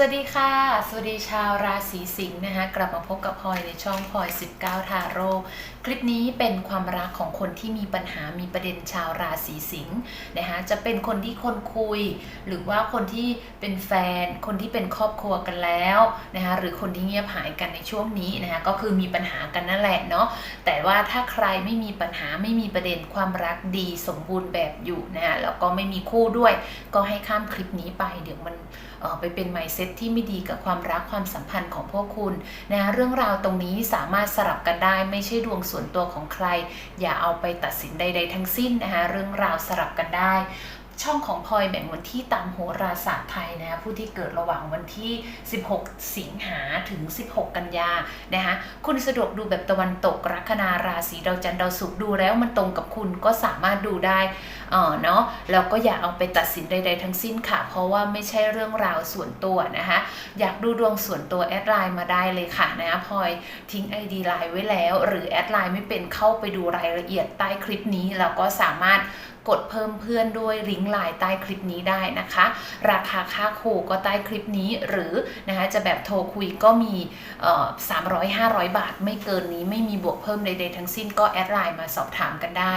สวัสดีค่ะ สวัสดีชาวราศีสิงห์นะคะ กลับมาพบกับพลอยในช่องพลอย 19 ทาโร่ คลิปนี้เป็นความรักของคนที่มีปัญหา มีประเด็นชาวราศีสิงห์นะคะ จะเป็นคนที่คนคุย หรือว่าคนที่เป็นแฟน คนที่เป็นครอบครัวกันแล้วนะคะ หรือคนที่เงียบหายกันในช่วงนี้นะคะ ก็คือมีปัญหากันนั่นแหละเนาะ แต่ว่าถ้าใครไม่มีปัญหา ไม่มีประเด็นความรักดีสมบูรณ์แบบอยู่นะคะ แล้วก็ไม่มีคู่ด้วย ก็ให้ข้ามคลิปนี้ไป เดี๋ยวมัน ไปเป็นไมเซ็ตที่ไม่ดีกับความรักความสัมพันธ์ของพวกคุณนะเรื่องราวตรงนี้สามารถสลับกันได้ไม่ใช่ดวงส่วนตัวของใคร อย่าเอาไปตัดสินใด ๆ ทั้งสิ้นนะคะเรื่องราวสลับกันได้ ช่องของพลอยแบ่งวันที่ตามโหราศาสตร์ไทยนะผู้ที่เกิดระหว่างวันที่ 16 สิงหาถึง 16 กันยานะคะคุณสะดวกดูแบบตะวันตกลัคนาราศีดาวจันทร์ดาวศุกร์ดูแล้วมันตรงกับคุณก็สามารถดูได้เออเนาะแล้วก็อย่าเอาไปตัดสินใด ๆ ทั้งสิ้นค่ะ เพราะว่าไม่ใช่เรื่องราวส่วนตัวนะคะอยากดูดวงส่วนตัวแอดไลน์มาได้เลยค่ะนะพลอยทิ้ง ID ไลน์ไว้แล้ว หรือแอดไลน์ไม่เป็นเข้าไปดูรายละเอียดใต้คลิปนี้แล้วก็สามารถ กดเพิ่มเพื่อนด้วยลิงก์ไลน์ใต้คลิปนี้ได้นะคะ ราคาค่าคู่ก็ใต้คลิปนี้หรือนะคะจะแบบโทรคุยก็มีเอ่อ300 500บาทไม่เกินนี้ไม่มีบวกเพิ่มใดๆทั้งสิ้นก็แอดไลน์มาสอบถามกันได้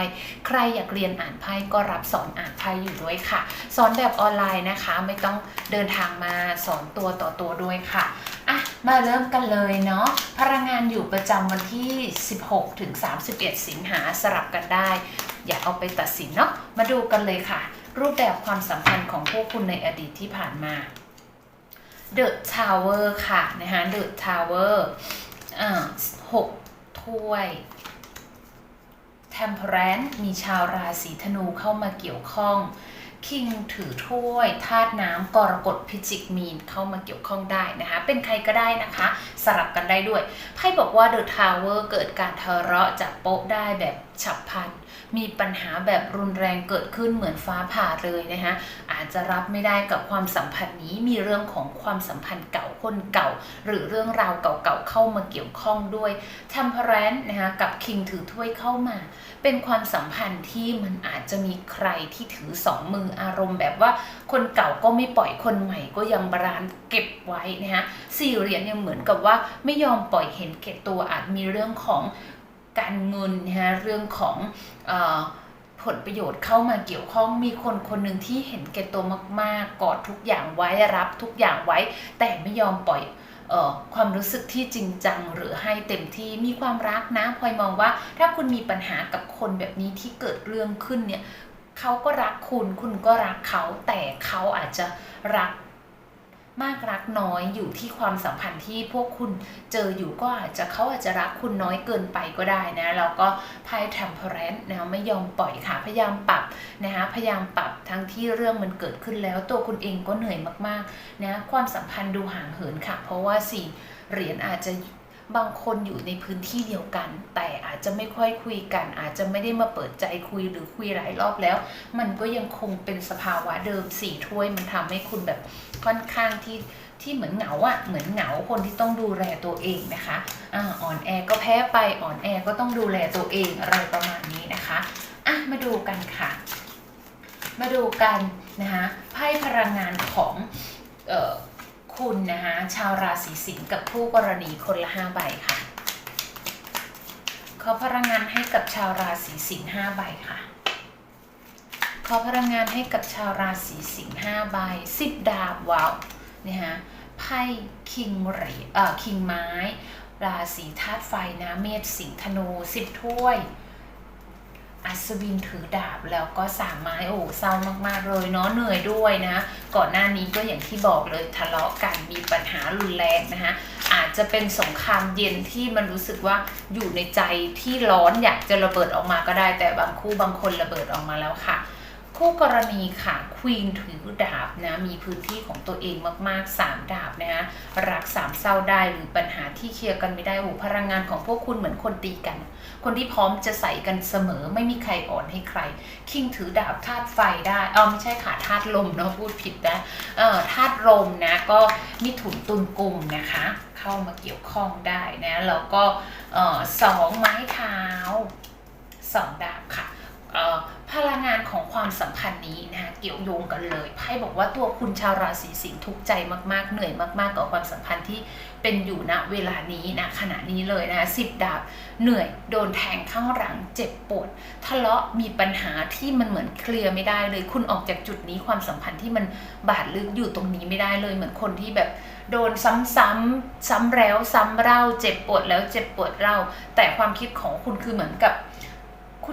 ใครอยากเรียนอ่านไพ่ก็รับสอนอ่านไพ่อยู่ด้วยค่ะ สอนแบบออนไลน์นะคะ ไม่ต้องเดินทางมาสอนตัวต่อตัวด้วยค่ะอะมาเริ่มกันเลยเนาะพลังงานอยู่ประจำวันที่ 16 ถึง 31 สิงหาสลับกันได้ อย่าเอาไปตัดสินเนาะมาดูกันเลยค่ะ รูปแบบความสัมพันธ์ของพวกคุณในอดีตที่ผ่านมา The Tower ค่ะนะคะ The Tower อ่าหกถ้วย Temperance มีชาวราศีธนูเข้ามาเกี่ยวข้องคิงถือถ้วยธาตุน้ำกรกฎพิจิกมีนเข้ามาเกี่ยวข้องได้นะคะ เป็นใครก็ได้นะคะ สลับกันได้ด้วยไพ่บอกว่า The Tower เกิดการทะเลาะจากโป๊ะได้แบบฉับพลัน มีปัญหาแบบรุนแรงเกิดขึ้นเหมือนฟ้าผ่าเลยนะคะอาจจะรับไม่ได้กับความสัมพันธ์นี้มีเรื่องของความสัมพันธ์เก่าคนเก่า หรือเรื่องราวเก่าๆเข้ามาเกี่ยวข้องด้วย Temperance นะคะกับคิงถือถ้วยเข้ามา เป็นความสัมพันธ์ที่มันอาจจะมีใครที่ถือสองมืออารมณ์แบบว่าคนเก่าก็ไม่ปล่อยคนใหม่ก็ยังบรานเก็บไว้นะคะสี่เหรียญยังเหมือนกับว่าไม่ยอมปล่อยเห็นแก่ตัวอาจมีเรื่องของ การเงินนะคะเรื่องของอผลประโยชน์เข้ามาเกี่ยวข้องมีคนคนหนึ่งที่เห็นแก่ตัวมากๆ กอดทุกอย่างไว้รับทุกอย่างไว้ แต่ไม่ยอมปล่อยออความรู้สึกที่จริงจังหรือให้เต็มที่มีความรักนะพลอยมองว่า ถ้าคุณมีปัญหากับคนแบบนี้ที่เกิดเรื่องขึ้นเนี่ยเขาก็รักคุณคุณก็รักเขาแต่เขาอาจจะรัก มากรักน้อยอยู่ที่ความสัมพันธ์ที่พวกคุณเจออยู่ก็อาจจะเขาอาจจะรักคุณน้อยเกินไปก็ได้นะแล้วก็พายทำเพรนนะไม่ยอมปล่อยค่ะพยายามปรับนะคะพยายามปรับทั้งที่เรื่องมันเกิดขึ้นแล้วตัวคุณเองก็เหนื่อยมากๆนะความสัมพันธ์ดูห่างเหินค่ะ เพราะว่าสี่เหรียญอาจจะ บางคนอยู่ในพื้นที่เดียวกัน แต่อาจจะไม่ค่อยคุยกัน อาจจะไม่ได้มาเปิดใจคุยหรือคุยหลายรอบแล้ว มันก็ยังคงเป็นสภาวะเดิมสี่ถ้วยมันทำให้คุณแบบค่อนข้างที่ที่เหมือนเหงาอะเหมือนเหงาคนที่ต้องดูแลตัวเองนะคะอ่าอ่อนแอก็แพ้ไปอ่อนแอก็ต้องดูแลตัวเองอะไรประมาณนี้นะคะอะมาดูกันค่ะ มาดูกันนะคะไพ่พลังงานของเออ คุณนะคะชาวราศีสิงห์กับผู้กรณีคนละห้าใบค่ะ ขอพลังงานให้กับชาวราศีสิงห์ห้าใบค่ะ ขอพลังงานให้กับชาวราศีสิงห์ห้าใบสิบดาบว้าวนะคะไพ่คิงเหรียญเอ่อคิงไม้ ราศีธาตุไฟนะเมษสิงห์ธนูสิบถ้วย อัศวินถือดาบแล้วก็สามไม้โอ้เศร้ามากๆเลยเนาะเหนื่อยด้วยนะ ก่อนหน้านี้ก็อย่างที่บอกเลยทะเลาะกันมีปัญหารุนแรงนะคะอาจจะเป็นสงครามเย็นที่มันรู้สึกว่าอยู่ในใจที่ร้อนอยากจะระเบิดออกมาก็ได้ แต่บางคู่บางคนระเบิดออกมาแล้วค่ะ คู่กรณีค่ะควีนถือดาบนะมีพื้นที่ของตัวเองมากๆ 3 ดาบนะคะรักสามเศร้าได้หรือปัญหาที่เคลียร์กันไม่ได้โอ้พลังงานของพวกคุณเหมือนคนตีกัน คนที่พร้อมจะใส่กันเสมอไม่มีใครอ่อนให้ใคร คิงถือดาบธาตุไฟได้เออไม่ใช่ค่ะธาตุลมเนาะพูดผิดนะเออธาตุลมนะก็มิถุนตุลกุมนะคะ เข้ามาเกี่ยวข้องได้นะแล้วก็เออสองไม้เท้าสองดาบค่ะ พลังงานของความสัมพันธ์นี้นะคะเกี่ยวโยงกันเลยไพ่บอกว่าตัวคุณชาวราศีสิงห์ทุกใจมากๆ เหนื่อยมากๆกับความสัมพันธ์ที่เป็นอยู่ณเวลานี้นะขณะนี้เลยนะสิบดาบเหนื่อยโดนแทงข้างหลังเจ็บปวดทะเลาะมีปัญหาที่มันเหมือนเคลียร์ไม่ได้เลย คุณออกจากจุดนี้ความสัมพันธ์ที่มันบาดลึกอยู่ตรงนี้ไม่ได้เลย เหมือนคนที่แบบโดนซ้ำๆซ้ำแล้วซ้ำเล่าเจ็บปวดแล้วเจ็บปวดเล่าแต่ความคิดของคุณคือเหมือนกับ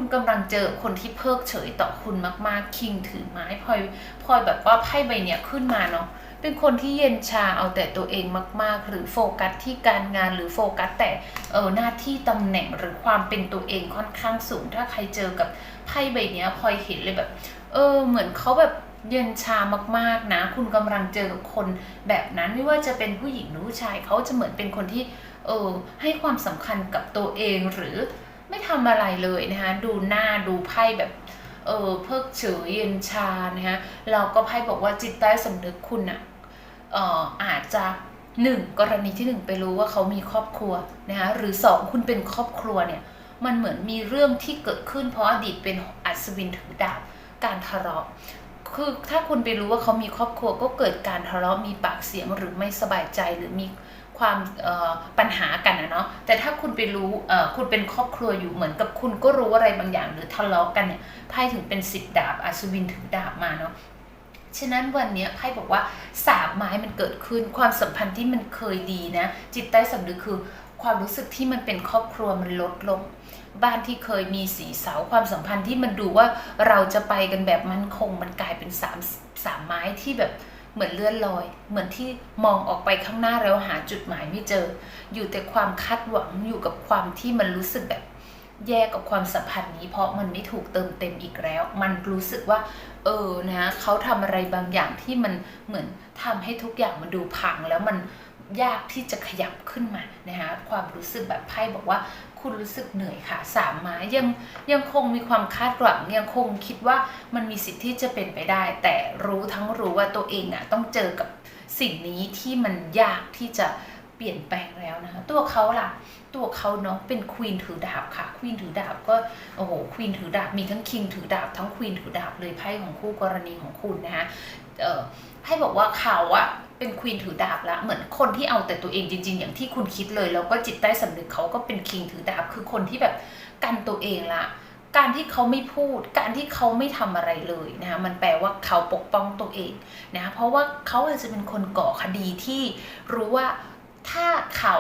คุณกำลังเจอคนที่เพิกเฉยต่อคุณมากๆ คิงถือไม้พลอยพลอยแบบว่าไพ่ใบเนี้ยขึ้นมาเนาะเป็นคนที่เย็นชาเอาแต่ตัวเองมาก ๆ หรือโฟกัสที่การงานหรือโฟกัสแต่เออหน้าที่ตำแหน่งหรือความเป็นตัวเองค่อนข้างสูง ถ้าใครเจอกับไพ่ใบเนี้ยพลอยเห็นเลยแบบ เออ เหมือนเขาแบบเย็นชามากๆนะ คุณกำลังเจอกับคนแบบนั้นไม่ว่าจะเป็นผู้หญิงหรือผู้ชายเขาจะเหมือนเป็นคนที่เออให้ความสำคัญกับตัวเองหรือ ไม่ทำอะไรเลยนะคะดูหน้าดูไพ่แบบเออเพิกเฉยเย็นชานะคะเราก็ไพ่บอกว่าจิตใต้สำนึกคุณอะเอ่ออาจจะหนึ่งกรณีที่หนึ่งไปรู้ว่าเขามีครอบครัวนะคะหรือสองคุณเป็นครอบครัวเนี่ยมันเหมือนมีเรื่องที่เกิดขึ้นเพราะอดีตเป็นอัศวินถือดาบการทะเลาะคือถ้าคุณไปรู้ว่าเขามีครอบครัวก็เกิดการทะเลาะมีปากเสียงหรือไม่สบายใจหรือมี ความปัญหากันนะเนาะแต่ถ้าคุณไปรู้คุณเป็นครอบครัวอยู่เหมือนกับคุณก็รู้อะไรบางอย่างหรือทะเลาะกันเนี่ยไพ่ถึงเป็นสิบดาบอัศวินถือดาบมาเนาะฉะนั้นวันนี้ไพ่บอกว่าสามไม้มันเกิดขึ้นความสัมพันธ์ที่มันเคยดีนะ จิตใต้สำนึกคือความรู้สึกที่มันเป็นครอบครัวมันลดลง บ้านที่เคยมีสีเสาความสัมพันธ์ที่มันดูว่าเราจะไปกันแบบมั่นคง มันกลายเป็นสามสามไม้ที่แบบ เหมือนเลื่อนลอย เหมือนที่มองออกไปข้างหน้าแล้วหาจุดหมายไม่เจอ อยู่แต่ความคาดหวังอยู่กับความที่มันรู้สึกแบบแย่กับความสัมพันธ์นี้เพราะมันไม่ถูกเติมเต็มอีกแล้ว มันรู้สึกว่า เออนะเขาทำอะไรบางอย่างที่มันเหมือนทำให้ทุกอย่างมันดูพังแล้วมัน ยากที่จะขยับขึ้นมานะคะความรู้สึกแบบไพ่บอกว่าคุณรู้สึกเหนื่อยค่ะสามม้ยังยังคงมีความคาดหวังยังคงคิดว่ามันมีสิทธิ์ที่จะเป็นไปได้ แต่รู้ทั้งรู้ว่าตัวเองอะต้องเจอกับสิ่งนี้ที่มันยากที่จะเปลี่ยนแปลงแล้วนะคะตัวเขาล่ะตัวเขาเนาะเป็นควีนถือดาบค่ะควีนถือดาบก็โอ้โหควีนถือดาบมีทั้งคิงถือดาบทั้งควีนถือดาบเลยไพ่ของคู่กรณีของคุณนะคะเออไพ่บอกว่าเขาอะ เป็นควีนถือดาบละเหมือนคนที่เอาแต่ตัวเองจริง ๆ อย่างที่คุณคิดเลย แล้วก็จิตใต้สำนึกเขาก็เป็นคิงถือดาบคือคนที่แบบกันตัวเองละการที่เขาไม่พูด การที่เขาไม่ทำอะไรเลยนะคะมันแปลว่าเขาปกป้องตัวเองนะคะเพราะว่าเขาอาจจะเป็นคนก่อคดีที่รู้ว่าถ้าเขา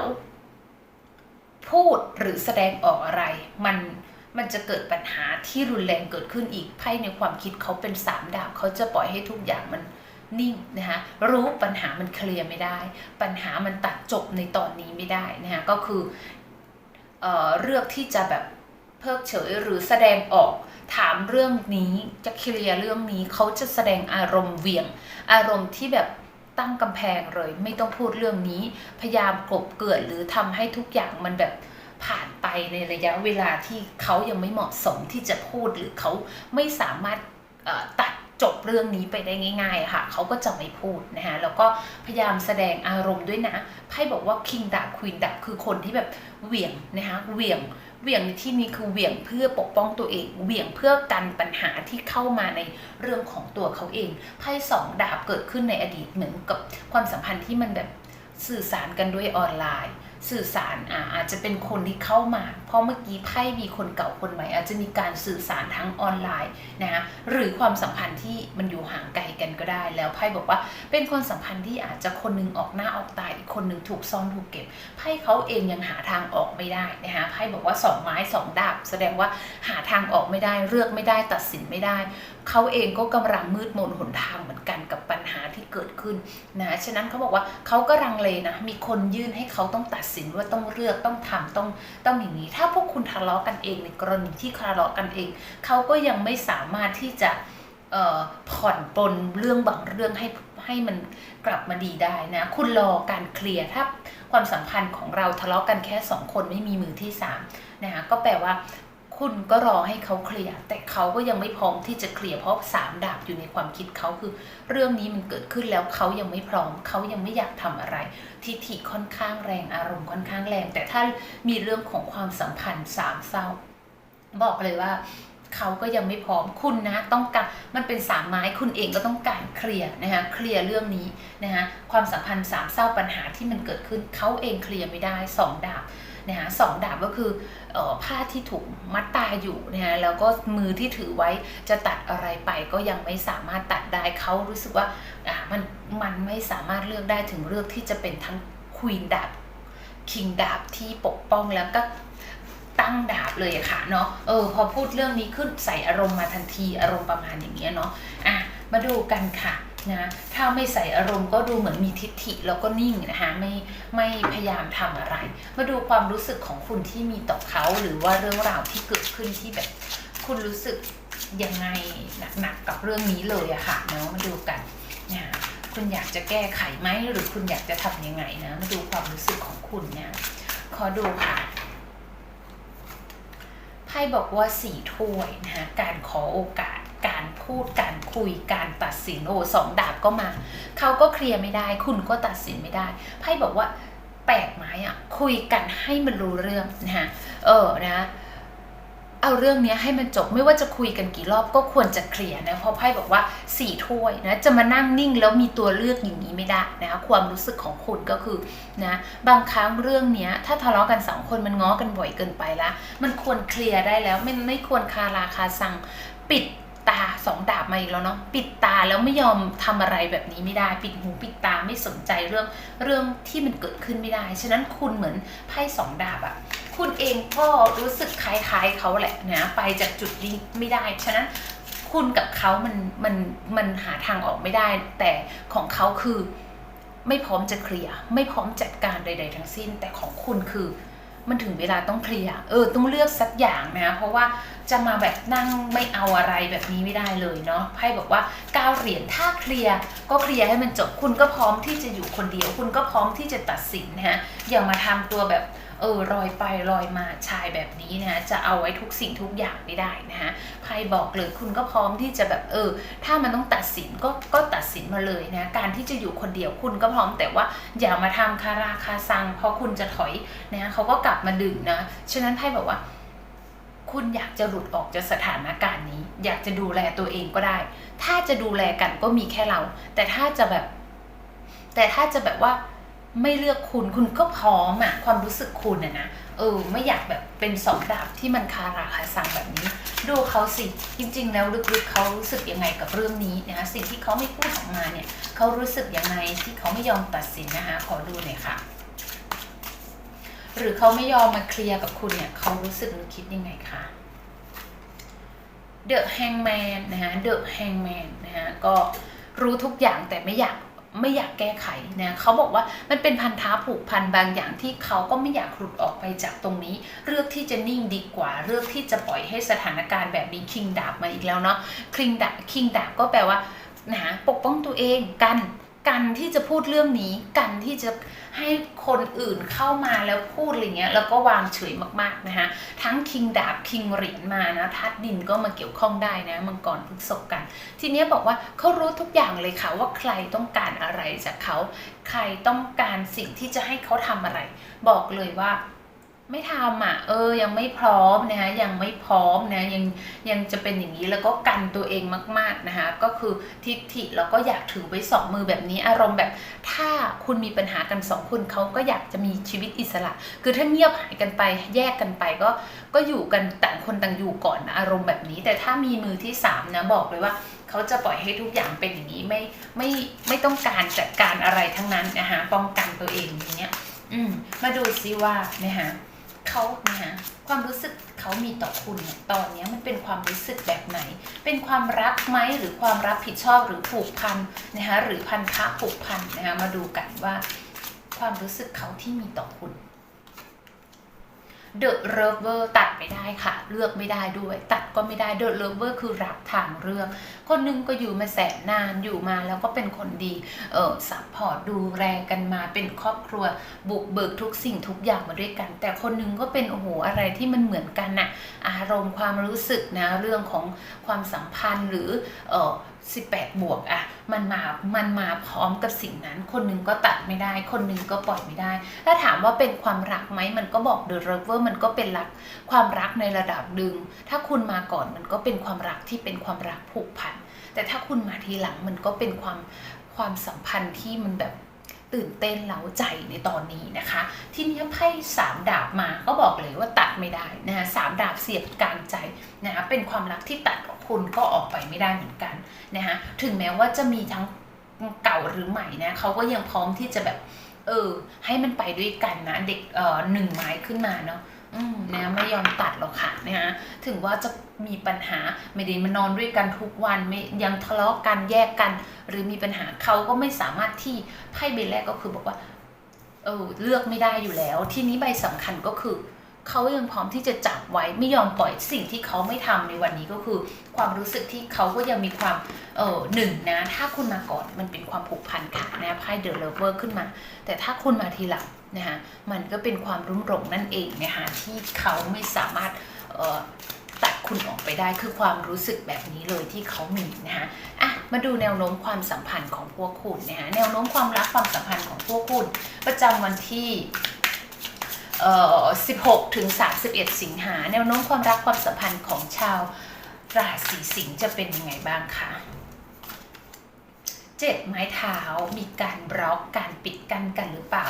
พูดหรือแสดงออกอะไร มันมันจะเกิดปัญหาที่รุนแรงเกิดขึ้นอีกไพ่ในความคิดเขาเป็นสามดาบเขาจะปล่อยให้ทุกอย่างมัน นิ่งนะคะรู้ปัญหามันเคลียร์ไม่ได้ ปัญหามันตัดจบในตอนนี้ไม่ได้นะคะก็คือเอ่อเลือกที่จะแบบเพิกเฉยหรือแสดงออกถามเรื่องนี้จะเคลียร์เรื่องนี้เขาจะแสดงอารมณ์เวียง อารมณ์ที่แบบตั้งกำแพงเลย ไม่ต้องพูดเรื่องนี้ พยายามกลบเกลื่อนหรือทำให้ทุกอย่างมันแบบผ่านไปในระยะเวลาที่เขายังไม่เหมาะสมที่จะพูดหรือเขาไม่สามารถตัด เรื่องนี้ไปได้ง่าย ๆ ค่ะ เขาก็จะไม่พูดนะคะแล้วก็พยายามแสดงอารมณ์ด้วยนะไพ่บอกว่าคิงดับควีนดับคือคนที่แบบเหวี่ยงนะคะเหวี่ยงเหวี่ยงในที่นี้คือเหวี่ยงเพื่อปกป้องตัวเองเหวี่ยงเพื่อกันปัญหาที่เข้ามาในเรื่องของตัวเขาเองไพ่สองดาบเกิดขึ้นในอดีตเหมือนกับความสัมพันธ์ที่มันแบบสื่อสารกันด้วยออนไลน์ สื่อสารอาอาจจะเป็นคนที่เข้ามา เพราะเมื่อกี้ไพ่มีคนเก่าคนใหม่ อาจจะมีการสื่อสารทั้งออนไลน์นะคะหรือความสัมพันธ์ที่มันอยู่ห่างไกลกันก็ได้ แล้วไพ่บอกว่าเป็นคนสัมพันธ์ที่อาจจะคนหนึงออกหน้าออกตาอีกคนหนึงถูกซ่อนถูกเก็บไพ่เขาเองยังหาทางออกไม่ได้นะคะไพ่บอกว่าสองไม้สองดาบ แสดงว่าหาทางออกไม่ได้เลือกไม่ได้ตัดสินไม่ได้เขาเองก็กำลังมืดมนหนทางเหมือนกัน ขึ้นนะฉะนั้นเขาบอกว่าเขาก็รังเลนะ มีคนยื่นให้เขาต้องตัดสินว่าต้องเลือกต้องทำต้องต้องอย่างนี้ ถ้าพวกคุณทะเลาะกันเองในกรณีที่ทะเลาะกันเอง เขาก็ยังไม่สามารถที่จะผ่อนปลนเรื่องบางเรื่องให้ให้มันกลับมาดีได้นะ คุณรอการเคลียร์ถ้าความสัมพันธ์ของเราทะเลาะกันแค่สองคนไม่มีมือที่สามนะคะก็แปลว่า คุณก็รอให้เขาเคลียร์แต่เขาก็ยังไม่พร้อมที่จะเคลียร์เพราะสามดาบอยู่ในความคิดเขาคือ เรื่องนี้มันเกิดขึ้นแล้วเขายังไม่พร้อม เขายังไม่อยากทำอะไร ทิฐิค่อนข้างแรงอารมณ์ค่อนข้างแรง แต่ถ้ามีเรื่องของความสัมพันธ์สามเศร้า บอกเลยว่าเขาก็ยังไม่พร้อมคุณนะต้องการมันเป็นสามไม้คุณเองก็ต้องการเคลียร์นะคะเคลียร์เรื่องนี้นะคะความสัมพันธ์สามเศร้าปัญหาที่มันเกิดขึ้นเขาเองเคลียร์ไม่ได้สองดาบ นะคะสองดาบก็คืออผ้าที่ถูกมัดตาอยู่นะคะแล้วก็มือที่ถือไว้จะตัดอะไรไปก็ยังไม่สามารถตัดได้เขารู้สึกว่าอ่ามันมันไม่สามารถเลือกได้ถึงเลือกที่จะเป็นทั้งควีนดาบคิงดาบที่ปกป้องแล้วก็ตั้งดาบเลยค่ะเนาะเออพอพูดเรื่องนี้ขึ้นใส่อารมณ์มาทันทีอารมณ์ประมาณอย่างเงี้ยเนาะอะมาดูกันค่ะ นะถ้าไม่ใส่อารมณ์ก็ดูเหมือนมีทิฐิแล้วก็นิ่งนะคะไม่ไม่พยายามทำอะไร มาดูความรู้สึกของคุณที่มีต่อเขาหรือว่าเรื่องราวที่เกิดขึ้นที่แบบคุณรู้สึกยังไงหนักๆกับเรื่องนี้เลยอะค่ะเนาะมาดูกันนะคุณอยากจะแก้ไขไหมหรือคุณอยากจะทำยังไงนะมาดูความรู้สึกของคุณเนี่ยขอดูค่ะไพ่บอกว่าสี่ถ้วยนะคะการขอโอกาสการ พูดการคุยการตัดสินโอ้สองดาบก็มา เขาก็เคลียร์ไม่ได้ คุณก็ตัดสินไม่ได้ไพ่บอกว่าแปลกไหมอะคุยกันให้มันรู้เรื่องนะคะเออนะเอาเรื่องนี้ให้มันจบไม่ว่าจะคุยกันกี่รอบก็ควรจะเคลียร์นะเพราะไพ่บอกว่าสี่ถ้วยนะจะมานั่งนิ่งแล้วมีตัวเลือกอย่างนี้ไม่ได้นะความรู้สึกของคุณก็คือนะบางครั้งเรื่องนี้ถ้าทะเลาะกันสองคนมันง้อกันบ่อยเกินไปละมันควรเคลียร์ได้แล้วไม่ไม่ควรคาราคาซังปิด ตาสองดาบมาอีกแล้วเนาะปิดตาแล้วไม่ยอมทำอะไรแบบนี้ไม่ได้ ปิดหูปิดตาไม่สนใจเรื่องเรื่องที่มันเกิดขึ้นไม่ได้ ฉะนั้นคุณเหมือนไพ่สองดาบอะคุณเองก็รู้สึกคล้ายๆเขาแหละนะไปจากจุดนี้ไม่ได้ ฉะนั้นคุณกับเขามันมันมันหาทางออกไม่ได้ แต่ของเขาคือไม่พร้อมจะเคลียร์ไม่พร้อมจัดการใด ๆ ทั้งสิ้น แต่ของคุณคือมันถึงเวลาต้องเคลียร์เออต้องเลือกสักอย่างนะเพราะว่า จะมาแบบนั่งไม่เอาอะไรแบบนี้ไม่ได้เลยเนาะไพ่บอกว่าก้าวเหรียญถ้าเคลียร์ก็เคลียร์ให้มันจบคุณก็พร้อมที่จะอยู่คนเดียว คุณก็พร้อมที่จะตัดสินนะฮะอย่ามาทำตัวแบบเออลอยไปลอยมาชายแบบนี้นะจะเอาไว้ทุกสิ่งทุกอย่างไม่ได้นะฮะไพ่บอกเลยคุณก็พร้อมที่จะแบบเออ ถ้ามันต้องตัดสินก็ก็ตัดสินมาเลยนะการที่จะอยู่คนเดียวคุณก็พร้อมแต่ว่าอย่ามาทำคาราคาซังเพราะคุณจะถอยนะเขาก็กลับมาดึงนะฉะนั้นไพ่บอกว่า คุณอยากจะหลุดออกจากสถานการณ์นี้ อยากจะดูแลตัวเองก็ได้ ถ้าจะดูแลกันก็มีแค่เรา แต่ถ้าจะแบบ แต่ถ้าจะแบบว่าไม่เลือกคุณคุณก็พร้อมอะความรู้สึกคุณอะนะเออไม่อยากแบบเป็นสองดาบที่มันคาราคาซังแบบนี้ ดูเขาสิจริง ๆ แล้วลึกๆเขารู้สึกยังไงกับเรื่องนี้นะคะสิ่งที่เขาไม่พูดออกมาเนี่ยเขารู้สึกยังไงที่เขาไม่ยอมตัดสินนะคะขอดูหน่อยค่ะ หรือเขาไม่ยอมมาเคลียร์กับคุณเนี่ยเขารู้สึกหรือคิดยังไงคะ The Hangman นะคะ The Hangman นะคะก็รู้ทุกอย่างแต่ไม่อยากไม่อยากแก้ไขนะเขาบอกว่ามันเป็นพันธะผูกพันบางอย่างที่เขาก็ไม่อยากหลุดออกไปจากตรงนี้ เลือกที่จะนิ่งดีกว่า เลือกที่จะปล่อยให้สถานการณ์แบบนี้คิงดาบมาอีกแล้วเนาะคิงดาบคิงดาบก็แปลว่านะปกป้องตัวเองกัน กันที่จะพูดเรื่องนี้ กันที่จะ ให้คนอื่นเข้ามาแล้วพูดอะไรเงี้ยแล้วก็วางเฉยมากๆนะคะทั้งคิงดาบคิงหรินมานะทัดดินก็มาเกี่ยวข้องได้นะมังกรพฤษภกัน ทีเนี้ยบอกว่าเขารู้ทุกอย่างเลยค่ะว่าใครต้องการอะไรจากเขา ใครต้องการสิ่งที่จะให้เขาทำอะไร บอกเลยว่า ไม่ทำอะเออยังไม่พร้อมนะคะยังไม่พร้อมนะยังยังจะเป็นอย่างนี้แล้วก็กันตัวเองมากๆนะคะก็คือทิฏฐิแล้วก็อยากถือไว้สองมือแบบนี้อารมณ์แบบ ถ้าคุณมีปัญหากันสองคนเขาก็อยากจะมีชีวิตอิสระ คือถ้าเงียบหายกันไปแยกกันไปก็ก็อยู่กันต่างคนต่างอยู่ก่อนนะอารมณ์แบบนี้ แต่ถ้ามีมือที่สามนะบอกเลยว่าเขาจะปล่อยให้ทุกอย่างเป็นอย่างนี้ไม่ไม่ไม่ต้องการจัดการอะไรทั้งนั้นนะคะป้องกันตัวเองอย่างเงี้ยอืมมาดูซิว่านะคะ เขาเนะคะความรู้สึกเขามีต่อคุณเนี่ยตอนนี้มันเป็นความรู้สึกแบบไหน เป็นความรักไหมหรือความรับผิดชอบหรือผูกพันนะคะหรือพันธะผูกพันนะคะมาดูกันว่า ความรู้สึกเขาที่มีต่อคุณ เดอะเลิฟเวอร์ตัดไม่ได้ค่ะ เลือกไม่ได้ด้วย ตัดก็ไม่ได้เดอะเลิฟเวอร์คือรักทางเรื่อง คนหนึงก็อยู่มาแสนนานอยู่มาแล้วก็เป็นคนดีเออซัพพอร์ตดูแลกันมาเป็นครอบครัวบุกเบิกทุกสิ่งทุกอย่างมาด้วยกัน แต่คนหนึงก็เป็นโอ้โหอะไรที่มันเหมือนกันน่ะอารมณ์ความรู้สึกนะเรื่องของความสัมพันธ์หรือเออ18 บวกอะมันมา มันมาพร้อมกับสิ่งนั้น คนนึงก็ตัดไม่ได้ คนนึงก็ปล่อยไม่ได้ ถ้าถามว่าเป็นความรักไหม มันก็บอกเดอะเรเวอร์มันก็เป็นรัก ความรักในระดับหนึ่ง ถ้าคุณมาก่อนมันก็เป็นความรักที่เป็นความรักผูกพัน แต่ถ้าคุณมาทีหลังมันก็เป็นความความสัมพันธ์ที่มันแบบ ตื่นเต้นเล้าใจในตอนนี้นะคะ ทีนี้ไพ่สามดาบมาก็บอกเลยว่าตัดไม่ได้นะคะสามดาบเสียบกลางใจนะคะเป็นความรักที่ตัดกับคุณก็ออกไปไม่ได้เหมือนกันนะคะถึงแม้ว่าจะมีทั้งเก่าหรือใหม่นะเขาก็ยังพร้อมที่จะแบบเออให้มันไปด้วยกันนะเด็กเอ่อหนึ่งไม้ขึ้นมาเนาะ นะไม่ยอมตัดหรอกค่ะนะคะถึงว่าจะมีปัญหาไม่ได้มานอนด้วยกันทุกวันไม่ยังทะเลาะกันแยกกัน หรือมีปัญหาเขาก็ไม่สามารถที่ไพ่ใบแรกก็คือบอกว่าเออเลือกไม่ได้อยู่แล้ว ทีนี้ใบสำคัญก็คือเขายังพร้อมที่จะจับไว้ไม่ยอมปล่อยสิ่งที่เขาไม่ทำในวันนี้ก็คือ ความรู้สึกที่เขาก็ยังมีความเออหนึ่งนะ ถ้าคุณมาก่อนมันเป็นความผูกพันค่ะนะไพ่เดอะเลเวอร์ขึ้นมา แต่ถ้าคุณมาทีหลัง นะคะมันก็เป็นความรุ่มหลงนั่นเองนะคะที่เขาไม่สามารถตัดคุณออกไปได้คือความรู้สึกแบบนี้เลยที่เขามีนะคะอะมาดูแนวโน้มความสัมพันธ์ของพวกคุณนะฮะแนวโน้มความรักความสัมพันธ์ของพวกคุณ ประจำวันที่16ถึง31 สิงหาแนวโน้มความรักความสัมพันธ์ของชาวราศีสิงห์จะเป็นยังไงบ้างคะเจ็ดไม้เท้ามีการบล็อกการปิดกั้นกันหรือเปล่า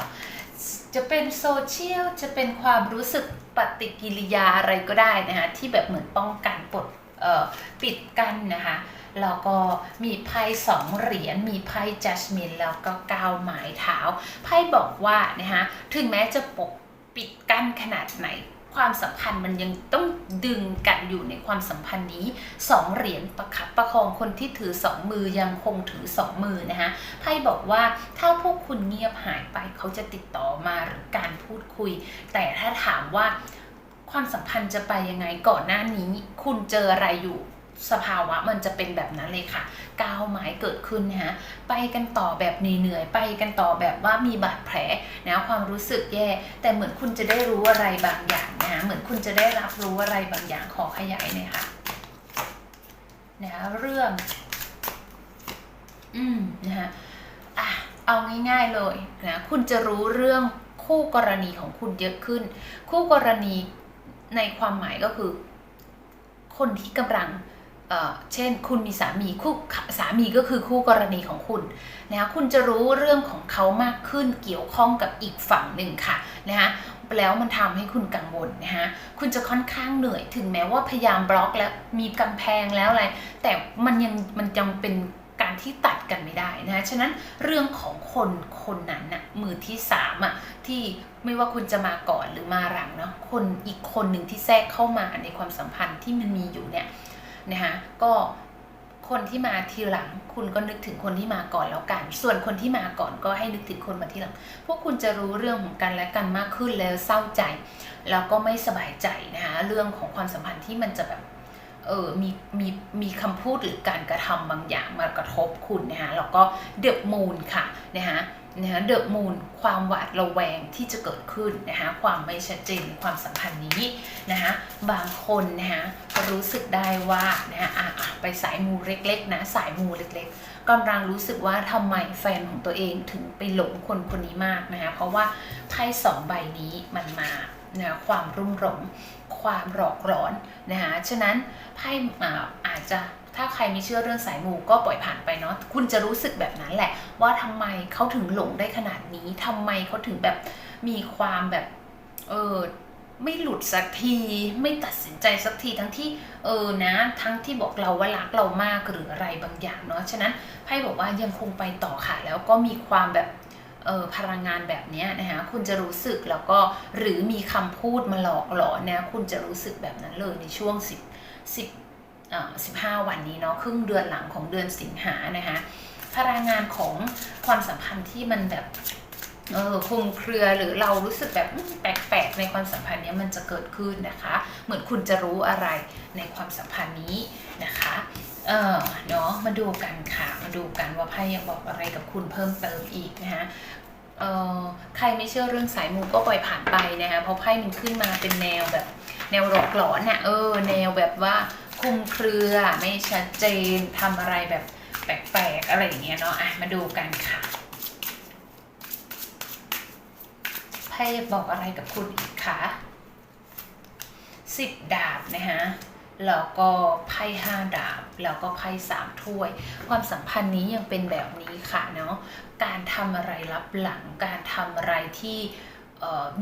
จะเป็นโซเชียลจะเป็นความรู้สึกปฏิกิริยาอะไรก็ได้นะคะที่แบบเหมือนป้องกันปดปิดกั้นนะคะแล้วก็มีไพ่สองเหรียญมีไพ่จัสมินแล้วก็กาวหมายเท้าไพ่บอกว่านะคะถึงแม้จะปกปิดกั้นขนาดไหน ความสัมพันธ์มันยังต้องดึงกันอยู่ในความสัมพันธ์นี้สองเหรียญประคับประคองคนที่ถือสองมือยังคงถือสองมือนะคะไพ่บอกว่าถ้าพวกคุณเงียบหายไปเขาจะติดต่อมาหรือการพูดคุย แต่ถ้าถามว่าความสัมพันธ์จะไปยังไงก่อนหน้านี้ คุณเจออะไรอยู่ สภาวะมันจะเป็นแบบนั้นเลยค่ะกาวหมายเกิดขึ้นนะฮะไปกันต่อแบบเหนื่อยๆไปกันต่อแบบว่ามีบาดแผลนะความรู้สึกแย่ แต่เหมือนคุณจะได้รู้อะไรบางอย่างนะฮะเหมือนคุณจะได้รับรู้อะไรบางอย่างขอขยายหน่ยค่ะนะเรื่อง อืมนะฮะอะเอาง่ายๆเลยนะคุณจะรู้เรื่องคู่กรณีของคุณเยอะขึ้น คู่กรณีในความหมายก็คือ คนที่กำลัง เช่น คุณมีสามีคู่สามีก็คือคู่กรณีของคุณนะคะคุณจะรู้เรื่องของเขามากขึ้นเกี่ยวข้องกับอีกฝั่งหนึ่งค่ะนะคะแล้วมันทำให้คุณกังวลนะคะคุณจะค่อนข้างเหนื่อยถึงแม้ว่าพยายามบล็อกแล้วมีกำแพงแล้วอะไร แต่มันยังมันยังเป็นการที่ตัดกันไม่ได้นะคะฉะนั้นเรื่องของคนคนนั้นน่ะมือที่สามอะที่ไม่ว่าคุณจะมาก่อนหรือมาหลังเนาะคนอีกคนหนึ่งที่แทรกเข้ามาในความสัมพันธ์ที่มันมีอยู่เนี่ย นะคะก็คนที่มาทีหลัง คุณก็นึกถึงคนที่มาก่อนแล้วกัน ส่วนคนที่มาก่อนก็ให้นึกถึงคนมาทีหลัง พวกคุณจะรู้เรื่องของกันและกันมากขึ้นแล้วเศร้าใจ แล้วก็ไม่สบายใจนะคะเรื่องของความสัมพันธ์ที่มันจะแบบเออมีมีมีคำพูดหรือการกระทำบางอย่างมากระทบคุณนะคะแล้วก็เดอะมูนค่ะนะคะ นะคะเดอะมูนความหวาดระแวงที่จะเกิดขึ้นนะคะความไม่ชัดเจนความสัมพันธ์นี้นะคะบางคนนะคะรู้สึกได้ว่านะคะอะไปสายมูเล็กๆนะสายมูเล็กๆกำลังรู้สึกว่าทำไมแฟนของตัวเองถึงไปหลงคนคนนี้มากนะคะเพราะว่าไพ่สองใบนี้มันมานะความรุ่มหลงความหลอกหลอนนะคะฉะนั้นไพ่อาจจะ ถ้าใครไม่เชื่อเรื่องสายมูก็ปล่อยผ่านไปเนาะคุณจะรู้สึกแบบนั้นแหละ ว่าทำไมเขาถึงหลงได้ขนาดนี้ทำไมเขาถึงแบบมีความแบบเออไม่หลุดสักทีไม่ตัดสินใจสักทีทั้งที่เออนะทั้งที่บอกเราว่ารักเรามากหรืออะไรบางอย่างเนาะฉะนั้นไพ่บอกว่ายังคงไปต่อค่ะ แล้วก็มีความแบบเออพลังงานแบบนี้นะคะคุณจะรู้สึกแล้วก็หรือมีคำพูดมาหลอกหลอนนะคุณจะรู้สึกแบบนั้นเลยในช่วง 10 10อ่า 15 วันนี้เนาะครึ่งเดือนหลังของเดือนสิงหานะคะพลังงานของความสัมพันธ์ที่มันแบบเออคลุมเครือหรือเรารู้สึกแบบแปลกๆในความสัมพันธ์นี้มันจะเกิดขึ้นนะคะ เหมือนคุณจะรู้อะไรในความสัมพันธ์นี้นะคะเออเนาะมาดูกันค่ะมาดูกันว่าไพ่ยังบอกอะไรกับคุณเพิ่มเติมอีกนะคะเออใครไม่เชื่อเรื่องสายมูก็ปล่อยผ่านไปนะคะเพราะไพ่มันขึ้นมาเป็นแนวแบบแนวหลอกหลอนน่ะเออ แนวแบบว่า คลุมเครือไม่ชัดเจนทำอะไรแบบแปลกๆอะไรอย่างเงี้ยเนาะอะมาดูกันค่ะไพ่บอกอะไรกับคุณอีกคะสิบดาบนะคะแล้วก็ไพ่ห้าดาบ แล้วก็ไพ่สามถ้วย ความสัมพันธ์นี้ยังเป็นแบบนี้ค่ะเนาะ การทำอะไรรับหลัง การทำอะไรที่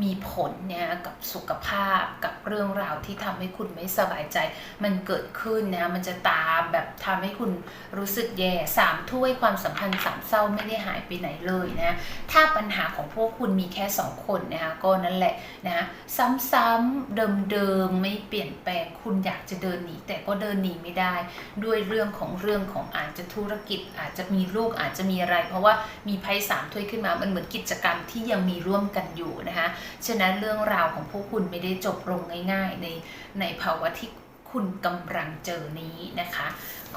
มีผลเนี่ยกับสุขภาพกับเรื่องราวที่ทำให้คุณไม่สบายใจ มันเกิดขึ้นนะมันจะตามแบบทำให้คุณรู้สึกแย่สามถ้วยความสัมพันธ์สามเศร้าไม่ได้หายไปไหนเลยนะถ้าปัญหาของพวกคุณมีแค่สองคนนะคะก็นั่นแหละนะซ้ำๆเดิมๆไม่เปลี่ยนแปลงคุณอยากจะเดินหนีแต่ก็เดินหนีไม่ได้ ด้วยเรื่องของเรื่องของอาจจะธุรกิจ อาจจะมีลูกอาจจะมีอะไร เพราะว่ามีไพ่สามถ้วยขึ้นมามันเหมือนกิจกรรมที่ยังมีร่วมกันอยู่นะคะฉะนั้นเรื่องราวของพวกคุณไม่ได้จบลงง่ายๆ ในในภาวะที่คุณกำลังเจอนี้นะคะ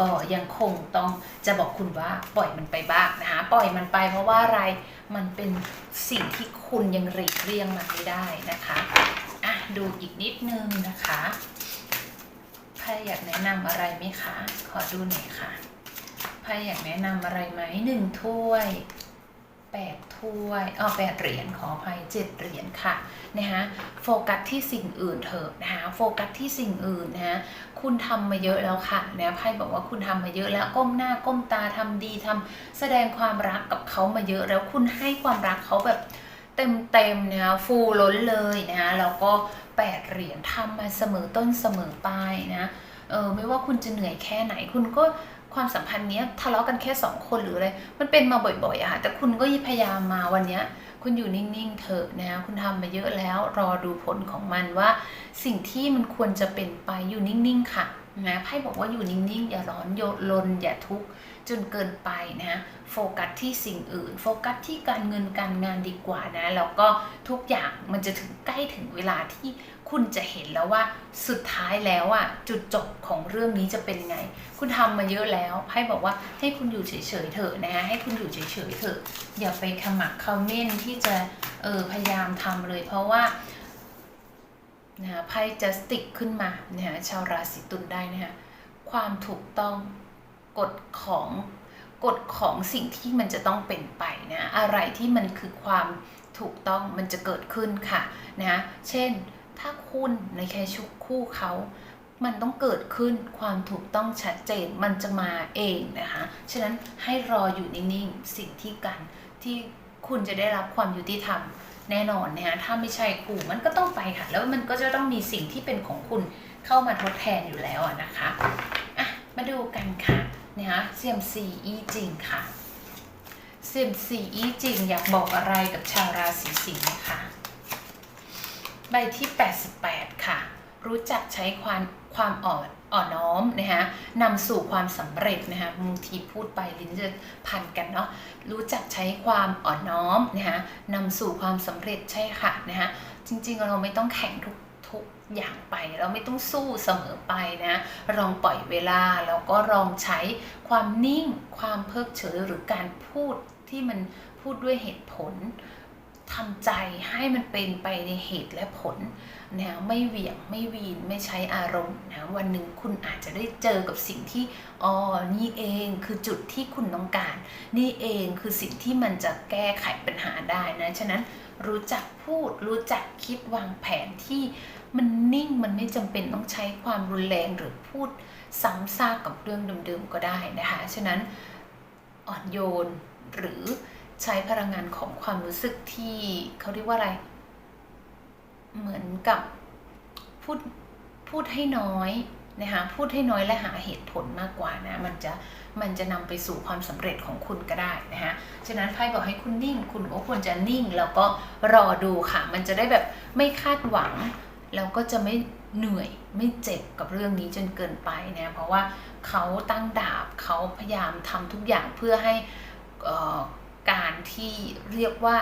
ก็ยังคงต้องจะบอกคุณว่าปล่อยมันไปบ้างนะคะปล่อยมันไปเพราะว่าอะไรมันเป็นสิ่งที่คุณยังหลีกเลี่ยงมันไม่ได้นะคะอะดูอีกนิดนึงนะคะไพ่อยากแนะนำอะไรไหมคะ ขอดูหน่อยค่ะไพ่อยากแนะนำอะไรไหมหนึ่งถ้วย แปดถ้วยอ๋อแปดเหรียญขออภัยเจ็ดเหรียญค่ะนะคะโฟกัสที่สิ่งอื่นเถอะนะคะโฟกัสที่สิ่งอื่นนะคะคุณทำมาเยอะแล้วค่ะนะไพ่บอกว่าคุณทำมาเยอะแล้วก้มหน้าก้มตาทำดีทำแสดงความรักกับเขามาเยอะแล้วคุณให้ความรักเขาแบบเต็มเต็มๆนะคะฟูล้นเลยนะคะแล้วก็แปดเหรียญทำมาเสมอต้นเสมอปลายนะเออไม่ว่าคุณจะเหนื่อยแค่ไหนคุณก็ ความสัมพันธ์เนี้ยทะเลาะกันแค่สองคนหรืออะไร มันเป็นมาบ่อยๆอะค่ะ แต่คุณก็พยายามมาวันเนี้ย คุณอยู่นิ่งๆเถอะนะคุณทำมาเยอะแล้ว รอดูผลของมันว่า สิ่งที่มันควรจะเป็นไปอยู่นิ่งๆค่ะนะไพ่บอกว่าอยู่นิ่งๆ อย่าร้อนโยดลนอย่าทุกข์จนเกินไปนะโฟกัสที่สิ่งอื่น โฟกัสที่การเงินการงานดีกว่านะ แล้วก็ทุกอย่างมันจะถึงใกล้ถึงเวลาที่ คุณจะเห็นแล้วว่าสุดท้ายแล้วอะจุดจบของเรื่องนี้จะเป็นไง คุณทำมาเยอะแล้วไพ่บอกว่าให้คุณอยู่เฉยๆเถอะนะให้คุณอยู่เฉยๆเถอะอย่าไปขมักเขม้นที่จะเออพยายามทำเลย เพราะว่านะไพ่จะสติกขึ้นมานะคะชาวราศีตุลได้นะคะความถูกต้องกฎของกฎของสิ่งที่มันจะต้องเป็นไปนะอะไรที่มันคือความถูกต้องมันจะเกิดขึ้นค่ะนะเช่น ถ้าคุณในแค่ชุกคู่เขา มันต้องเกิดขึ้นความถูกต้องชัดเจนมันจะมาเองนะคะ ฉะนั้นให้รออยู่นิ่งๆสิ่งที่กันที่คุณจะได้รับความยุติธรรมแน่นอนนะคะถ้าไม่ใช่คู่มันก็ต้องไปค่ะ แล้วมันก็จะต้องมีสิ่งที่เป็นของคุณเข้ามาทดแทนอยู่แล้วนะคะอะมาดูกันค่ะนะคะเซียมซีอีจริงค่ะเซียมซีอีจริงอยากบอกอะไรกับชาวราศีสิงห์นะคะ ใบที่ 88 ค่ะ รู้จักใช้ความความอ่อนอ่อนน้อมนะคะนำสู่ความสำเร็จนะคะบางทีพูดไปลิ้นจะพันกันเนาะรู้จักใช้ความอ่อนน้อมนะคะนำสู่ความสำเร็จใช่ค่ะนะคะจริงๆเราไม่ต้องแข่งทุกทุกอย่างไป เราไม่ต้องสู้เสมอไปนะลองปล่อยเวลาแล้วก็ลองใช้ความนิ่ง ความเพิกเฉยหรือการพูดที่มันพูดด้วยเหตุผล ทำใจให้มันเป็นไปในเหตุและผลนะไม่เหวี่ยงไม่วีนไม่ใช้อารมณ์นะวันหนึ่งคุณอาจจะได้เจอกับสิ่งที่อ๋อนี่เองคือจุดที่คุณต้องการ นี่เองคือสิ่งที่มันจะแก้ไขปัญหาได้นะฉะนั้นรู้จักพูดรู้จักคิดวางแผนที่มันนิ่งมันไม่จำเป็นต้องใช้ความรุนแรงหรือพูดซ้ำซากกับเรื่องเดิมๆก็ได้นะคะ ฉะนั้นอ่อนโยนหรือ ใช้พลังงานของความรู้สึกที่เขาเรียกว่าอะไร เหมือนกับพูดพูดให้น้อยนะคะพูดให้น้อยและหาเหตุผลมากกว่านะมันจะมันจะนำไปสู่ความสำเร็จของคุณก็ได้นะคะฉะนั้นไพ่บอกให้คุณนิ่ง คุณก็ควรจะนิ่งแล้วก็รอดูค่ะ มันจะได้แบบไม่คาดหวัง แล้วก็จะไม่เหนื่อยไม่เจ็บกับเรื่องนี้จนเกินไปนะเพราะว่าเขาตั้งดาบเขาพยายามทำทุกอย่างเพื่อให้อ่อ การที่เรียกว่า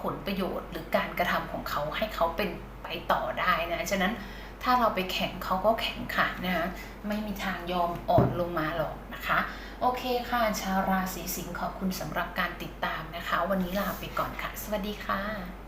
ผลประโยชน์ หรือการกระทำของเขาให้เขาเป็นไปต่อได้นะ ฉะนั้นถ้าเราไปแข่งเขาก็แข่งขันนะคะไม่มีทางยอมอ่อนลงมาหรอกนะคะ โอเคค่ะ ชาวราศีสิงห์ขอบคุณสำหรับการติดตามนะคะ วันนี้ลาไปก่อนค่ะ สวัสดีค่ะ